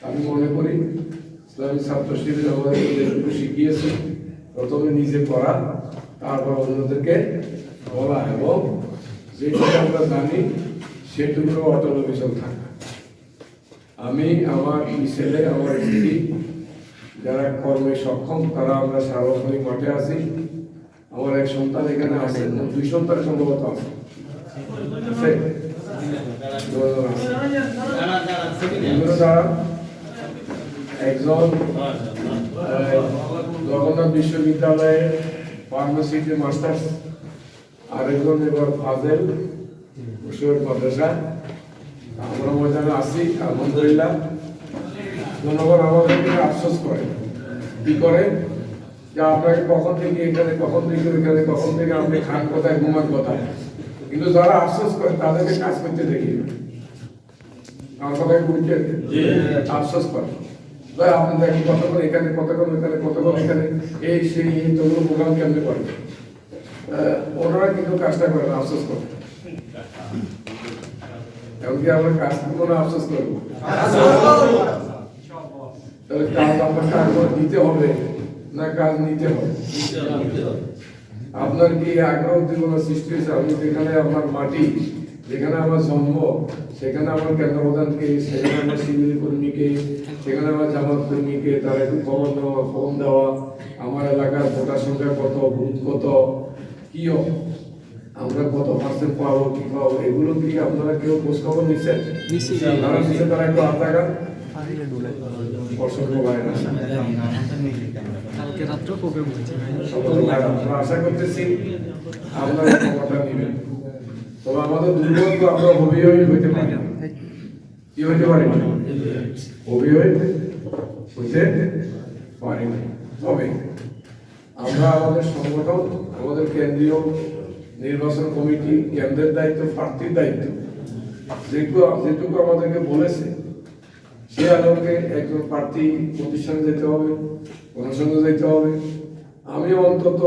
আমি মনে করি ইসলামিক ছাত্র শিবির আমাদেরকে যেটুকু শিখিয়েছে। প্রথমে নিজে করা তারপর অন্যদেরকে বলা এবং যেটুকু আমরা জানি সেটুকু অটল বিচল থাকা। আমি আমার ছেলে আমার স্ত্রী যারা কর্মে সক্ষম তারা আমরা সার্বক্ষণিক মাঠে আছি। আমার এক সন্তান এখানে আছে দুই সন্তান সম্ভবত আছে। আছে? দুজন আছে। এগুলো যারা একজন জগন্নাথ বিশ্ববিদ্যালয়ে ফার্মাসিতে মাস্টার্স আরেকজন এবার ফাজেল কুশোর মাদ্রাসা আমরা ময়দানে আছি আলহামদুলিল্লাহ। জনগণ আমাদেরকে আফসোস করে কি করে যে আপনাকে কখন থেকে এখানে কখন থেকে ওইখানে কখন থেকে আপনি খান কোথায় ঘুমান কোথায়? কিন্তু যারা আফসোস করে তাদেরকে কাজ করতে দেখি। আমার কথাকে বুঝছেন আফসোস করে আপনি দেখেন কতক্ষণ এখানে কতক্ষণ ওখানে কতক্ষণ এখানে এই সেই এই প্রোগ্রাম কেমনে করে ওনারা কিন্তু কাজটা করে না, আফসোস এমনকি আমরা কাজ আফসোস করব। তাহলে কাজ আমরা কাজ দিতে হবে না কাজ নিতে হবে? আপনার কি আগ্রহ উদ্দীপনা সৃষ্টি হয়েছে? আমি যেখানে আমার মাটি। যেখানে আমার জন্ম সেখানে আমার কেন্দ্র প্রধানকে সেখানে আমার শিবির কর্মীকে সেখানে আমার জামাত কর্মীকে তার একটু খবর নেওয়া ফোন দেওয়া আমার এলাকার ভোটার সংখ্যা কত বুথ কত কি আমরা কত পার্সেন্ট পাবো কি পাবো এগুলো কি আপনারা কেউ খোঁজ খবর নিচ্ছেন তারা নিচ্ছে তারা একটু হাত লাগান। আশা করতেছি আপনারা ক্ষমতা নেবেন। তবে আমাদের দুর্ভাগ্য আমরা অভিযোগ হইতে পারি। কি হইতে পারি না? হইতে পারি তবে আমরা আমাদের সংগঠন, আমাদের কেন্দ্রীয় নির্বাচন কমিটি, কেন্দ্রের দায়িত্ব, প্রার্থীর দায়িত্ব, যেটুকু যেটুকু আমাদেরকে বলেছে, সে আলোকে একজন প্রার্থী প্রতিষ্ঠানে যেতে হবে অনুসঙ্গে যেতে হবে আমি অন্তত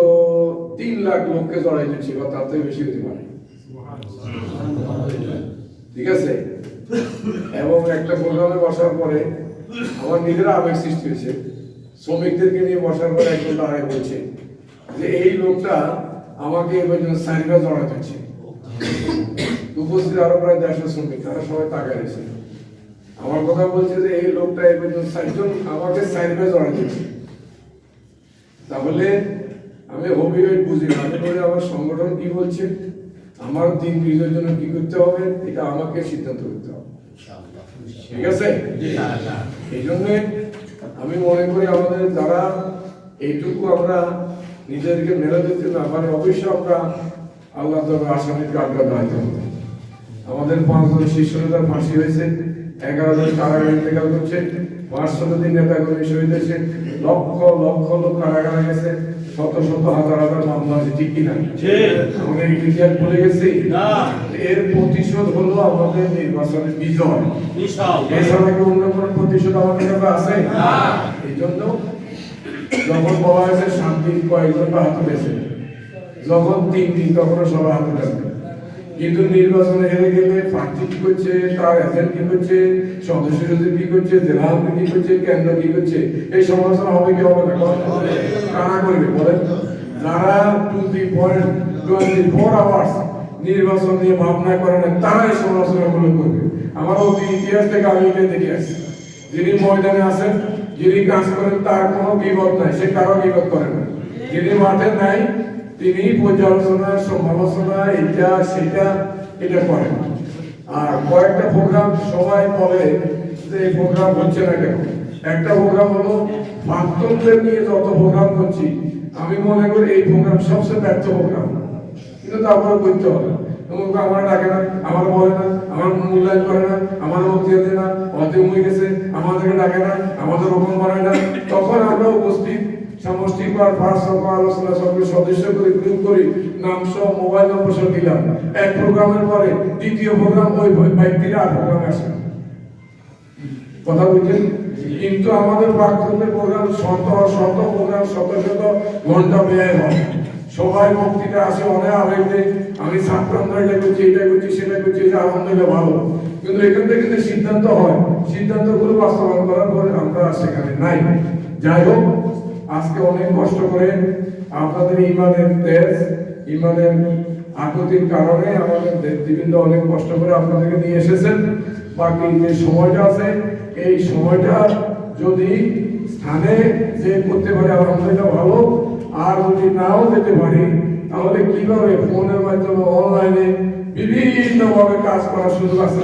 তিন লাখ লোককে জড়াই দিচ্ছি বা তার থেকে বেশি হতে পারে ঠিক আছে? এবং একটা প্রোগ্রামে বসার পরে আমার নিজেরা আবেগ সৃষ্টি হয়েছে। শ্রমিকদেরকে নিয়ে বসার পরে একজন দাঁড়ায় বলছে যে, এই লোকটা আমাকে এবার জন্য সাইডে জড়া দিচ্ছে উপস্থিত আরও প্রায় দেড়শো শ্রমিক, তারা সবাই তাকায় রয়েছে। আমার কথা বলছে যে, এই লোকটা এবার জন্য সাইজন আমাকে সাইডে জড়া দিচ্ছে তাহলে আমি অভিযোগ বুঝি আমি আমার সংগঠন কি বলছে? আমার দিন বিজয়ের জন্য কি করতে হবে, এটা আমাকে সিদ্ধান্ত করতে হবে। ঠিক আছে? এই জন্যে আমি মনে করি আমাদের যারা এইটুকু আমরা নিজেদেরকে মেলে দিতে না পারে অবশ্যই আমরা আল্লাহ আসামিকে কাঠগড় দাঁড়াতে হবে আমাদের পাঁচজন শীর্ষ নেতার ফাঁসি হয়েছে। এগারো জন কারাগারে ইন্তেকাল করছে দিন শহীদ হয়েছে লক্ষ লক্ষ লোক কারাগারে গেছে শত শত হাজার হাজার মামলা আছে ঠিক কিনা? ইতিহাস ভুলে গেছি। এর প্রতিশোধ হলো আমাদের নির্বাচনের বিজয়। এছাড়া কি অন্য কোনো প্রতিশোধ আমাদের কাছে আছে? এই জন্য যখন বলা হয়েছে শান্তি কয়েকজন হাতে পেয়েছে। যখন তিন দিন তখন সবাই হাতে থাকবে কিন্তু নির্বাচনে হেরে গেলে প্রার্থী কি করছে? তার এজেন্ট কি করছে? সদস্য সচিব কি করছে? জেলা কি করছে? কেন্দ্র কি করছে? এই সমালোচনা হবে কি হবে না? কারা করবে বলেন? যারা twenty point twenty four hours নির্বাচন নিয়ে ভাবনা করে না, তারা এই সমালোচনাগুলো করবে। আমার অতি ইতিহাস থেকে আমি এটা দেখে আসছি। যিনি ময়দানে আছেন, যিনি কাজ করেন, তার কোনো বিপদ নাই। সে কারও বিপদ করে না। যিনি মাঠে নাই তিনি পর্যালোচনা, সমালোচনা, এটা, সেটা, এটা করেন। আর কয়েকটা প্রোগ্রাম সবাই বলে যে এই প্রোগ্রাম হচ্ছে না কেন? একটা প্রোগ্রাম হলো প্রাক্তনদের নিয়ে যত প্রোগ্রাম করছি, আমি মনে করি এই প্রোগ্রাম সবচেয়ে ব্যর্থ প্রোগ্রাম কিন্তু তারপরে করতে হবে আমার ডাকে না, আমার বলে না, আমার মূল্যায়ন করে না, আমার বক্তৃতা দেয় না অর্ধেক হয়ে গেছে, আমাদেরকে ডাকে না, আমাদের রোপণ করে না। তখন আমরা উপস্থিত সামষ্টিক বা ভারসাম্য আলোচনা সঙ্গে সদস্য করে গ্রুপ করি নাম সহ মোবাইল নম্বর সহ দিলাম। এক প্রোগ্রামের পরে দ্বিতীয় প্রোগ্রাম ওই ব্যক্তিরা আর প্রোগ্রামে আসে কথা বুঝছেন কিন্তু আমাদের প্রাক্তনদের প্রোগ্রাম শত শত প্রোগ্রাম, শত শত ঘণ্টা ব্যয় হয়। সবাই বক্তৃতা আসে, অনেক আবেগ দেয়। আমি ছাত্র এটা করছি এটা করছি, সেটা করছি আলহামদুলিল্লাহ ভালো। কিন্তু এখান থেকে কিন্তু সিদ্ধান্ত হয়। সিদ্ধান্তগুলো বাস্তবায়ন করার পরে আমরা সেখানে নাই। যাই হোক আজকে অনেক কষ্ট করে আপনাদের ইমানের তেজ, ইমানের আকুতির কারণে আমাদের নেতৃবৃন্দ অনেক কষ্ট করে আপনাদেরকে নিয়ে এসেছেন। বাকি যে সময়টা আছে, এই সময়টা যদি স্থানে যে করতে পারে, আলহামদুলিল্লাহ ভালো। আর যদি নাও যেতে পারি, তাহলে কীভাবে ফোনের মাধ্যমে, অনলাইনে বিভিন্ন ভাবে কাজ করার সুযোগ আছে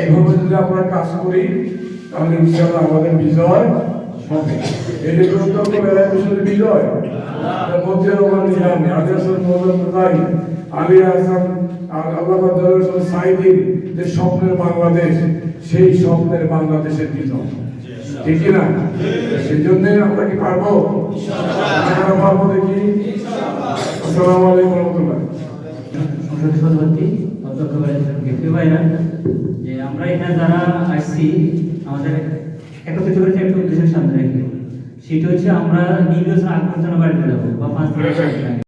এইভাবে যদি আমরা কাজ করি, তাহলে ইনশাআল্লাহ আমাদের বিজয় এটা গুরুত্বপূর্ণ বেলায় শুধু বিজয় নিজামী আল্লাহ সাইদিন যে স্বপ্নের বাংলাদেশ, সেই স্বপ্নের বাংলাদেশের বিজয়। ঠিক না? সেই জন্য আমরা কি পারব? আমরা পারব দেখি? আসসালামু আলাইকুম রহমতুল্লাহ। সংসদ সভাপতি, অধ্যক্ষ ব্যক্তি ভাইরা, যে আমরা এখানে যারা আসছি, আমাদের একত্রিত করেছে একটা উদ্দেশ্যের সামনে রাখি। সেটা হচ্ছে আমরা নির্বাচন আগ পর্যন্ত বাড়িতে যাব বা পাঁচ দিনের